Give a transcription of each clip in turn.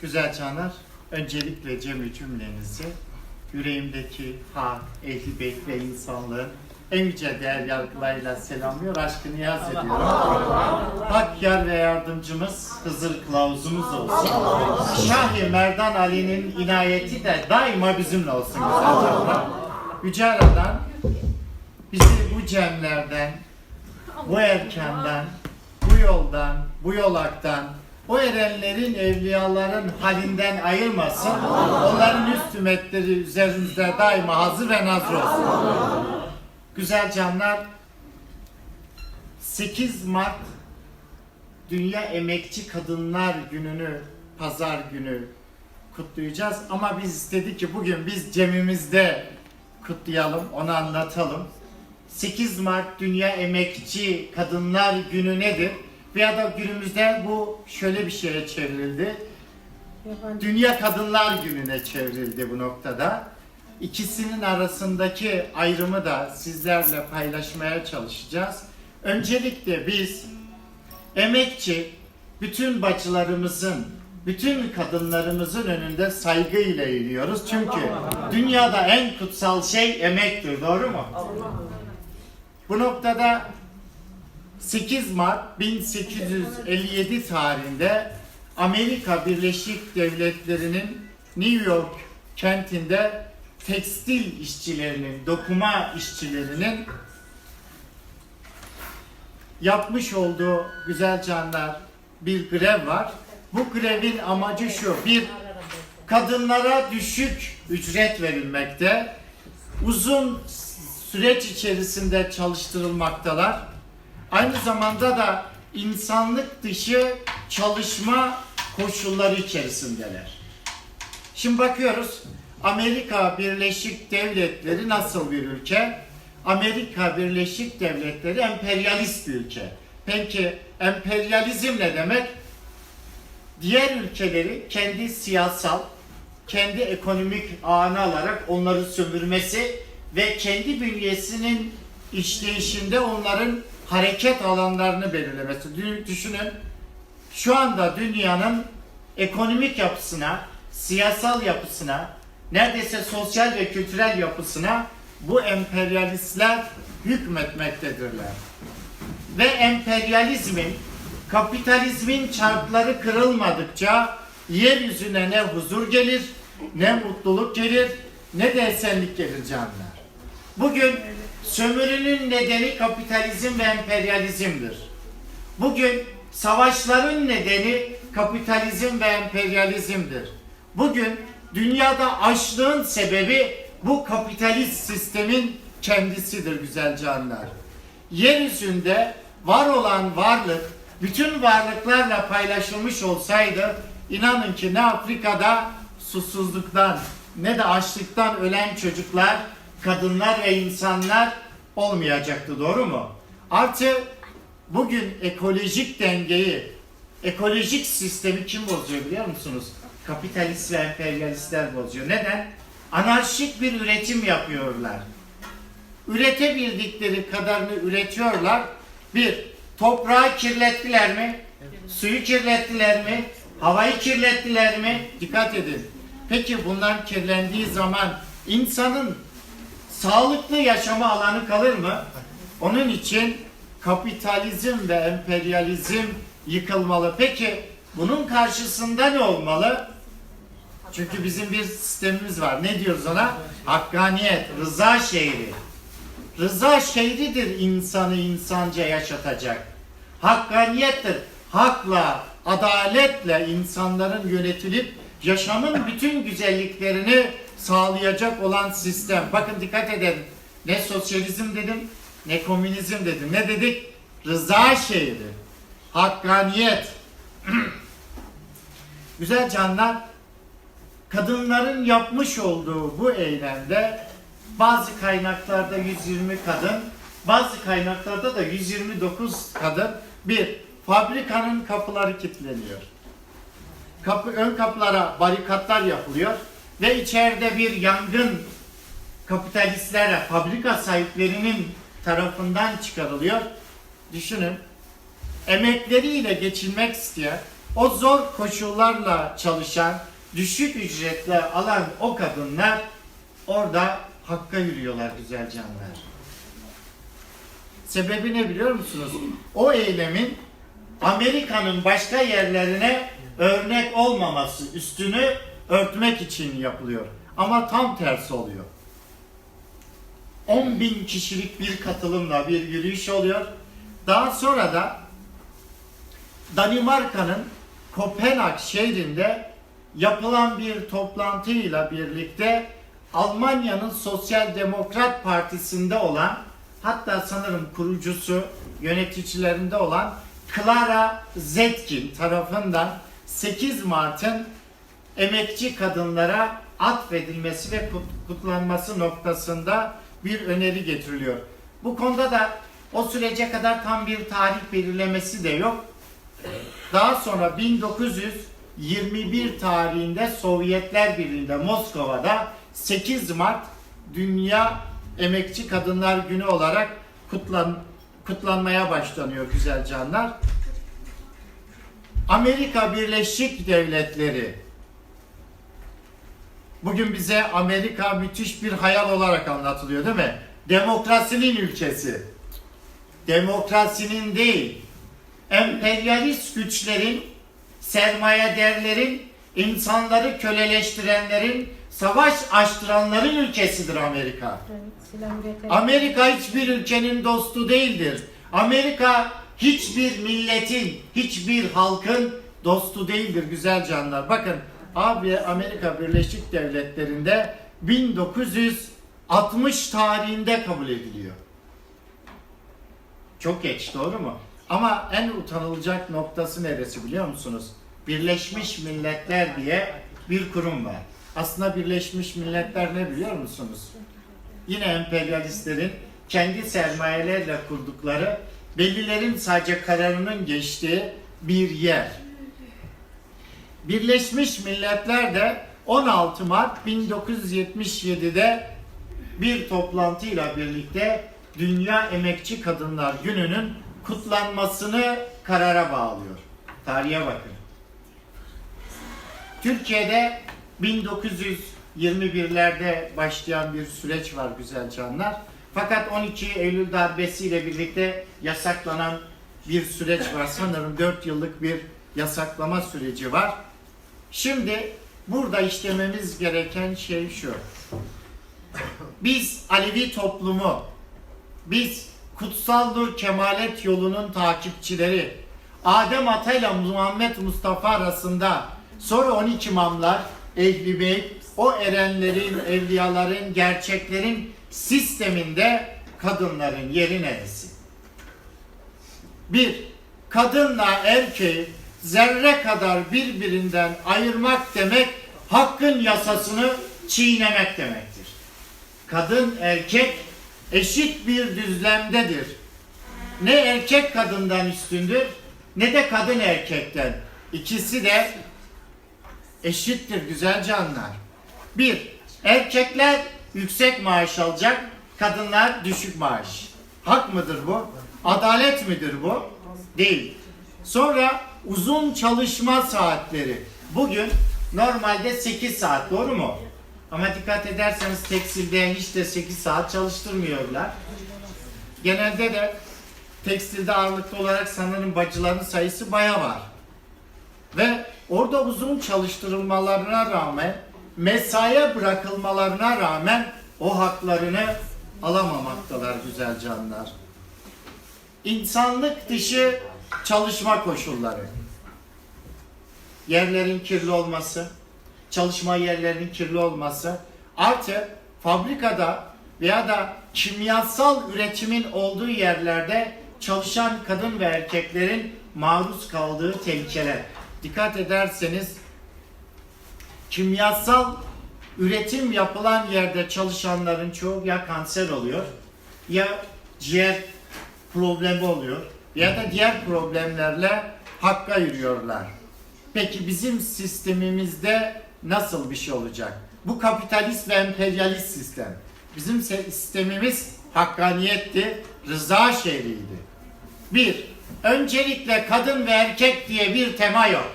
Güzel canlar, öncelikle cemi cümlenizi yüreğimdeki hak, ehli beyt ve insanlığın en yüce değer yargılarıyla selamlıyor, aşkı niyaz ediyorum. Hak yar ve yardımcımız Hızır kılavuzumuz olsun. Şah-ı Merdan Ali'nin inayeti de daima bizimle olsun güzel canlar. Yüce Aradan bizi bu cemlerden, bu erkenden, bu yoldan, bu yolaktan, o erenlerin, evliyaların halinden ayırmasın. Onların üst hürmetleri üzerimizde daima hazır ve nazır olsun. Güzel canlar, 8 Mart Dünya Emekçi Kadınlar Günü'nü pazar günü kutlayacağız. Ama biz istedik ki bugün biz cemimizde kutlayalım, onu anlatalım. 8 Mart Dünya Emekçi Kadınlar Günü nedir? Veya da günümüzde bu şöyle bir şeye çevrildi. Dünya Kadınlar Günü'ne çevrildi bu noktada. İkisinin arasındaki ayrımı da sizlerle paylaşmaya çalışacağız. Öncelikle biz emekçi bütün bacılarımızın, bütün kadınlarımızın önünde saygıyla eğiliyoruz. Çünkü dünyada en kutsal şey emektir, doğru mu? Bu noktada 8 Mart 1857 tarihinde Amerika Birleşik Devletleri'nin New York kentinde tekstil işçilerinin, dokuma işçilerinin yapmış olduğu güzel canlar bir grev var. Bu grevin amacı şu. Bir, kadınlara düşük ücret verilmekte. Uzun süreç içerisinde çalıştırılmaktalar. Aynı zamanda da insanlık dışı çalışma koşulları içerisindeler. Şimdi bakıyoruz Amerika Birleşik Devletleri nasıl bir ülke? Amerika Birleşik Devletleri emperyalist bir ülke. Peki emperyalizm ne demek? Diğer ülkeleri kendi siyasal, kendi ekonomik ağına alarak onları sömürmesi ve kendi bünyesinin işleyişinde onların hareket alanlarını belirlemesi. Dü- Düşünün şu anda dünyanın ekonomik yapısına, siyasal yapısına, neredeyse sosyal ve kültürel yapısına bu emperyalistler hükmetmektedirler. Ve emperyalizmin, kapitalizmin çarkları kırılmadıkça yeryüzüne ne huzur gelir, ne mutluluk gelir, ne de esenlik gelir canlar. Bugün sömürünün nedeni kapitalizm ve emperyalizmdir. Bugün savaşların nedeni kapitalizm ve emperyalizmdir. Bugün dünyada açlığın sebebi bu kapitalist sistemin kendisidir güzel canlar. Yeryüzünde var olan varlık bütün varlıklarla paylaşılmış olsaydı inanın ki ne Afrika'da susuzluktan ne de açlıktan ölen çocuklar, kadınlar ve insanlar olmayacaktı doğru mu? Artı bugün ekolojik dengeyi, ekolojik sistemi kim bozuyor biliyor musunuz? Kapitalist ve emperyalistler bozuyor. Neden? Anarşik bir üretim yapıyorlar. Üretebildikleri kadarını üretiyorlar. Bir, toprağı kirlettiler mi? Suyu kirlettiler mi? Havayı kirlettiler mi? Dikkat edin. Peki bunlar kirlendiği zaman insanın sağlıklı yaşama alanı kalır mı? Onun için kapitalizm ve emperyalizm yıkılmalı. Peki bunun karşısında ne olmalı? Çünkü bizim bir sistemimiz var. Ne diyoruz ona? Hakkaniyet, rıza şehri. Rıza şehridir insanı insanca yaşatacak. Hakkaniyettir. Hakla, adaletle insanların yönetilip yaşamın bütün güzelliklerini sağlayacak olan sistem. Bakın dikkat edin. Ne sosyalizm dedim, ne komünizm dedim. Ne dedik? Rıza şehri. Hakkaniyet. Güzel canlar, kadınların yapmış olduğu bu eylemde bazı kaynaklarda 120 kadın, bazı kaynaklarda da 129 kadın bir fabrikanın kapıları kilitleniyor. Kapı, ön kapılara barikatlar yapılıyor ve içeride bir yangın kapitalistlerle, fabrika sahiplerinin tarafından çıkarılıyor. Düşünün, emekleriyle geçinmek isteyen, O zor koşullarla çalışan, düşük ücretle alan o kadınlar orada hakka yürüyorlar güzel canlar. Sebebi ne biliyor musunuz? O eylemin Amerika'nın başka yerlerine örnek olmaması, üstünü örtmek için yapılıyor. Ama tam tersi oluyor. 10 bin kişilik bir katılımla bir yürüyüş oluyor. Daha sonra da Danimarka'nın Kopenhag şehrinde yapılan bir toplantıyla birlikte Almanya'nın Sosyal Demokrat Partisi'nde olan hatta sanırım kurucusu yöneticilerinde olan Clara Zetkin tarafından 8 Mart'ın emekçi kadınlara atfedilmesi ve kut- kutlanması noktasında bir öneri getiriliyor. Bu konuda da o sürece kadar tam bir tarih belirlemesi de yok. Daha sonra 1921 tarihinde Sovyetler Birliği'nde Moskova'da 8 Mart Dünya Emekçi Kadınlar Günü olarak kutlan, kutlanmaya başlanıyor güzel canlar. Amerika Birleşik Devletleri bugün bize Amerika müthiş bir hayal olarak anlatılıyor değil mi? Demokrasinin ülkesi. Demokrasinin değil, emperyalist güçlerin, sermayedarlerin, insanları köleleştirenlerin, savaş açtıranların ülkesidir Amerika. Evet. Amerika hiçbir ülkenin dostu değildir. Amerika hiçbir milletin, hiçbir halkın dostu değildir güzel canlar. Bakın abi Amerika Birleşik Devletleri'nde 1960 tarihinde kabul ediliyor. Çok geç doğru mu? Ama en utanılacak noktası neresi biliyor musunuz? Birleşmiş Milletler diye bir kurum var. Aslında Birleşmiş Milletler ne biliyor musunuz? Yine emperyalistlerin kendi sermayelerle kurdukları bellilerin sadece kararının geçtiği bir yer. Birleşmiş Milletler de 16 Mart 1977'de bir toplantıyla birlikte Dünya Emekçi Kadınlar Günü'nün kutlanmasını karara bağlıyor. Tarihe bakın. Türkiye'de 1921'lerde başlayan bir süreç var güzel canlar. Fakat 12 Eylül darbesiyle birlikte yasaklanan bir süreç var. Sanırım 4 yıllık bir yasaklama süreci var. Şimdi burada işlememiz gereken şey şu. Biz Alevi toplumu, biz Kutsal Kemalet yolunun takipçileri, Adem Ata ile Muhammed Mustafa arasında sonra 12 imamlar, Ehli Beyt, o erenlerin, evliyaların, gerçeklerin sisteminde kadınların yeri neresi? Bir, kadınla erkeği zerre kadar birbirinden ayırmak demek hakkın yasasını çiğnemek demektir. Kadın erkek eşit bir düzlemdedir. Ne erkek kadından üstündür ne de kadın erkekten. İkisi de eşittir güzel canlar. Bir, erkekler yüksek maaş alacak, kadınlar düşük maaş. Hak mıdır bu? Adalet midir bu? Değil. Sonra uzun çalışma saatleri. Bugün normalde 8 saat doğru mu? Ama dikkat ederseniz tekstilde hiç de 8 saat çalıştırmıyorlar. Genelde de tekstilde ağırlıklı olarak sanırım bacıların sayısı baya var. Ve orada uzun çalıştırılmalarına rağmen, mesaiye bırakılmalarına rağmen o haklarını alamamaktalar güzel canlar. İnsanlık dışı çalışma koşulları. Yerlerin kirli olması, çalışma yerlerinin kirli olması, artı fabrikada veya da kimyasal üretimin olduğu yerlerde çalışan kadın ve erkeklerin maruz kaldığı tehlikeler. Dikkat ederseniz kimyasal üretim yapılan yerde çalışanların çoğu ya kanser oluyor ya ciğer problemi oluyor ya da diğer problemlerle hakka yürüyorlar. Peki bizim sistemimizde nasıl bir şey olacak? Bu kapitalist ve emperyalist sistem. Bizim sistemimiz hakkaniyetti, rıza şehriydi. Bir, öncelikle kadın ve erkek diye bir tema yok.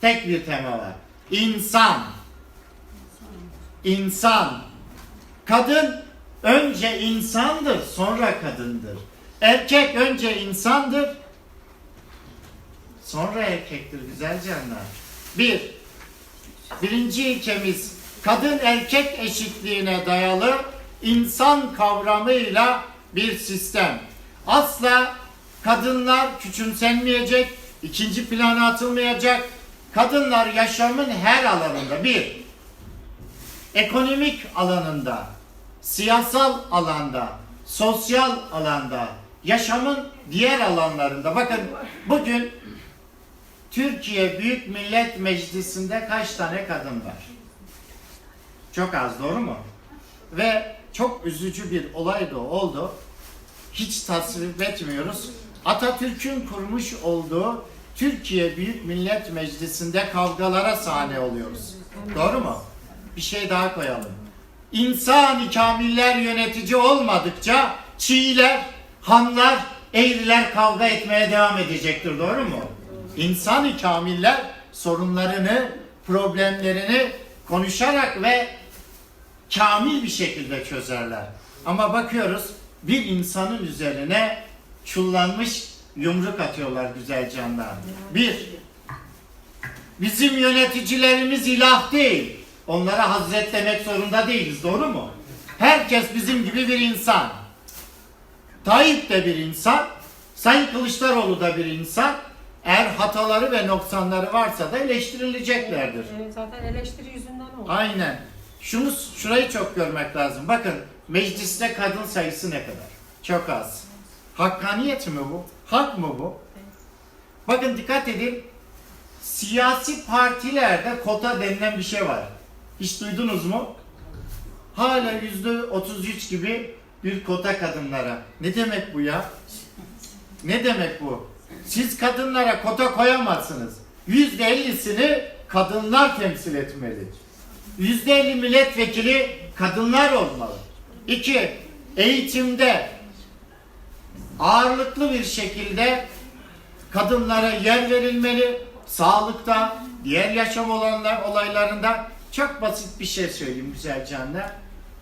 tek bir tema var. İnsan. İnsan. Kadın önce insandır, sonra kadındır. Erkek önce insandır, sonra erkektir güzel canlar. Bir, birinci ilkemiz kadın erkek eşitliğine dayalı insan kavramıyla bir sistem. Asla kadınlar küçümsenmeyecek, ikinci plana atılmayacak. Kadınlar yaşamın her alanında bir, ekonomik alanında, siyasal alanda, sosyal alanda, yaşamın diğer alanlarında. Bakın bugün Türkiye Büyük Millet Meclisi'nde kaç tane kadın var? Çok az doğru mu? Ve çok üzücü bir olay da oldu. Hiç tasvip etmiyoruz. Atatürk'ün kurmuş olduğu Türkiye Büyük Millet Meclisi'nde kavgalara sahne oluyoruz. Doğru mu? Bir şey daha koyalım. İnsan kamiller yönetici olmadıkça çiğler, hanlar, eğriler kavga etmeye devam edecektir. Doğru mu? İnsan kamiller sorunlarını, problemlerini konuşarak ve kamil bir şekilde çözerler. Ama bakıyoruz bir insanın üzerine çullanmış yumruk atıyorlar güzel canlar. Bir, bizim yöneticilerimiz ilah değil. Onlara hazret demek zorunda değiliz doğru mu? Herkes bizim gibi bir insan. Tayyip de bir insan. Sayın Kılıçdaroğlu da bir insan. Eğer hataları ve noksanları varsa da eleştirileceklerdir. Ee, Zaten eleştiri yüzünden oldu. Aynen. Şunu şurayı çok görmek lazım. Bakın mecliste kadın sayısı ne kadar? Çok az. Hakkaniyet mi bu? Hak mı bu? Bakın dikkat edin. Siyasi partilerde kota denilen bir şey var. Hiç duydunuz mu? Hala yüzde 33 gibi bir kota kadınlara. Ne demek bu ya? Ne demek bu? Siz kadınlara kota koyamazsınız. Yüzde ellisini kadınlar temsil etmeli. Yüzde elli milletvekili kadınlar olmalı. İki, eğitimde ağırlıklı bir şekilde kadınlara yer verilmeli. Sağlıkta, diğer yaşam olanlar olaylarında çok basit bir şey söyleyeyim güzel canlar.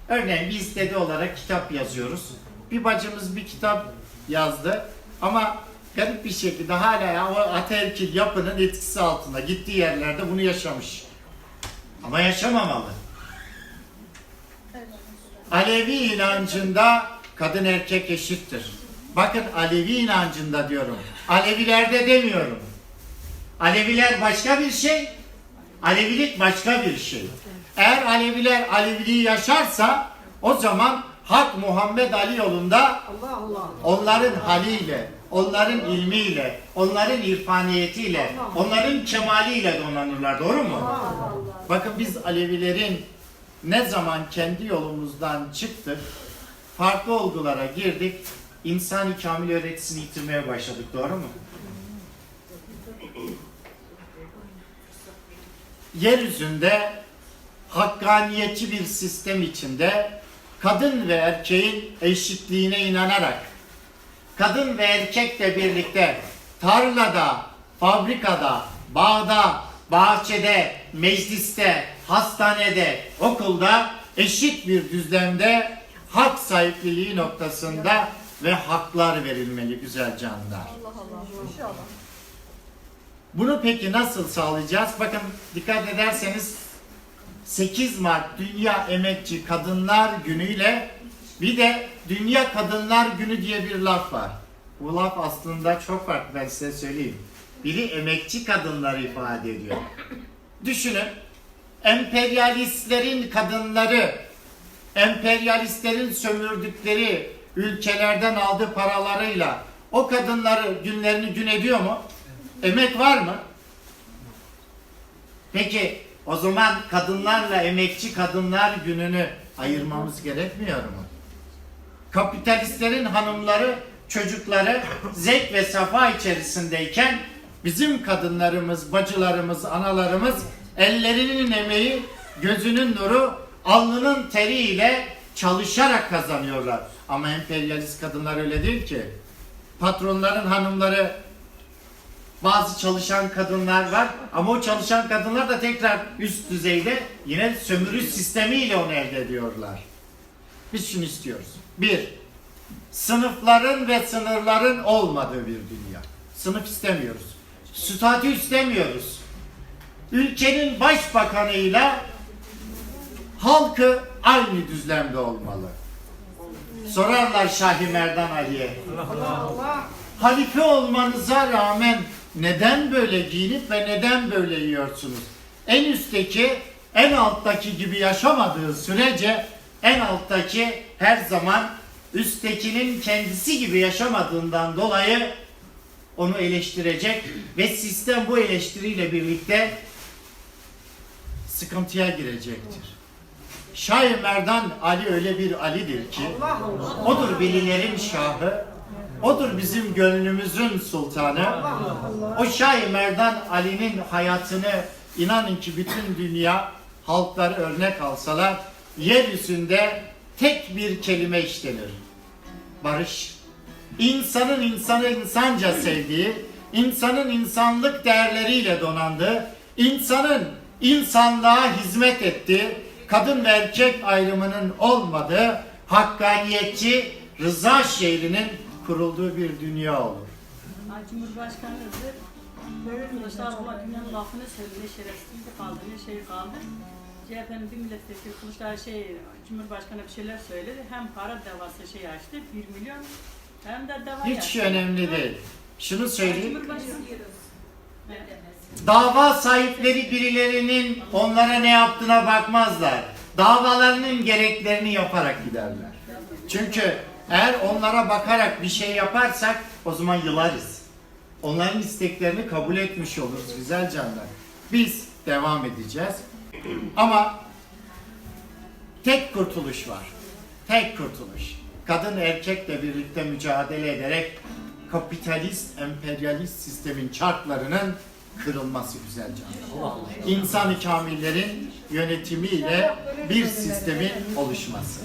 Örneğin biz dede olarak kitap yazıyoruz. Bir bacımız bir kitap yazdı ama garip bir şekilde hala o ataerkil yapının etkisi altında gittiği yerlerde bunu yaşamış. Ama yaşamamalı. Alevi inancında kadın erkek eşittir. Bakın Alevi inancında diyorum. Alevilerde demiyorum. Aleviler başka bir şey, Alevilik başka bir şey. Eğer Aleviler Aleviliği yaşarsa o zaman Hak Muhammed Ali yolunda onların haliyle, onların ilmiyle, onların irfaniyetiyle, onların kemaliyle donanırlar. Doğru mu? Bakın biz Alevilerin ne zaman kendi yolumuzdan çıktık, farklı olgulara girdik, insan kamil öğretisini yitirmeye başladık. Doğru mu? Yeryüzünde hakkaniyetçi bir sistem içinde kadın ve erkeğin eşitliğine inanarak kadın ve erkekle birlikte tarlada, fabrikada, bağda, bahçede, mecliste, hastanede, okulda eşit bir düzlemde hak sahipliliği noktasında ve haklar verilmeli güzel canlar. Bunu peki nasıl sağlayacağız? Bakın dikkat ederseniz 8 Mart Dünya Emekçi Kadınlar Günü ile bir de Dünya Kadınlar Günü diye bir laf var. Bu laf aslında çok farklı ben size söyleyeyim. Biri emekçi kadınları ifade ediyor. Düşünün emperyalistlerin kadınları, emperyalistlerin sömürdükleri ülkelerden aldığı paralarıyla o kadınları günlerini gün ediyor mu? Emek var mı? Peki o zaman kadınlarla emekçi kadınlar gününü ayırmamız gerekmiyor mu? Kapitalistlerin hanımları, çocukları zevk ve safa içerisindeyken bizim kadınlarımız, bacılarımız, analarımız ellerinin emeği, gözünün nuru, alnının teriyle çalışarak kazanıyorlar. Ama emperyalist kadınlar öyle değil ki. Patronların hanımları bazı çalışan kadınlar var ama o çalışan kadınlar da tekrar üst düzeyde yine sömürü sistemiyle onu elde ediyorlar. Biz şunu istiyoruz. Bir, sınıfların ve sınırların olmadığı bir dünya. Sınıf istemiyoruz. Statü istemiyoruz. Ülkenin başbakanıyla halkı aynı düzlemde olmalı. Sorarlar Şahi Merdan Ali'ye. Halife olmanıza rağmen neden böyle giyinip ve neden böyle yiyorsunuz? En üstteki en alttaki gibi yaşamadığı sürece en alttaki her zaman üsttekinin kendisi gibi yaşamadığından dolayı onu eleştirecek ve sistem bu eleştiriyle birlikte sıkıntıya girecektir. Şair Merdan Ali öyle bir Ali'dir ki. Odur velilerin şahı. Odur bizim gönlümüzün sultanı. O Şah-ı Merdan Ali'nin hayatını inanın ki bütün dünya halkları örnek alsalar yeryüzünde tek bir kelime işlenir. Barış. İnsanın insanı insanca sevdiği, insanın insanlık değerleriyle donandığı, insanın insanlığa hizmet ettiği, kadın ve erkek ayrımının olmadığı, hakkaniyetçi, rıza şehrinin kurulduğu bir dünya olur. Ay, Cumhurbaşkanıdır. Böyle Kılıçdaroğlu dünyanın lafını söyledi, şerefsizlik kaldı, ne şey kaldı. CHP'nin bir milletvekili Kılıçdaroğlu şey, Cumhurbaşkanı bir şeyler söyledi. Hem para davası şey açtı, 1 milyon. Hem de dava Hiç açtı. önemli değil. Şunu söyleyeyim. Cumhurbaşkanı Dava sahipleri birilerinin onlara ne yaptığına bakmazlar. Davalarının gereklerini yaparak giderler. Çünkü eğer onlara bakarak bir şey yaparsak o zaman yılarız. Onların isteklerini kabul etmiş oluruz güzel canlar. Biz devam edeceğiz. Ama tek kurtuluş var. Tek kurtuluş. Kadın erkekle birlikte mücadele ederek kapitalist, emperyalist sistemin çarklarının kırılması güzel canlar. İnsan-ı kamillerin yönetimiyle bir sistemin oluşması.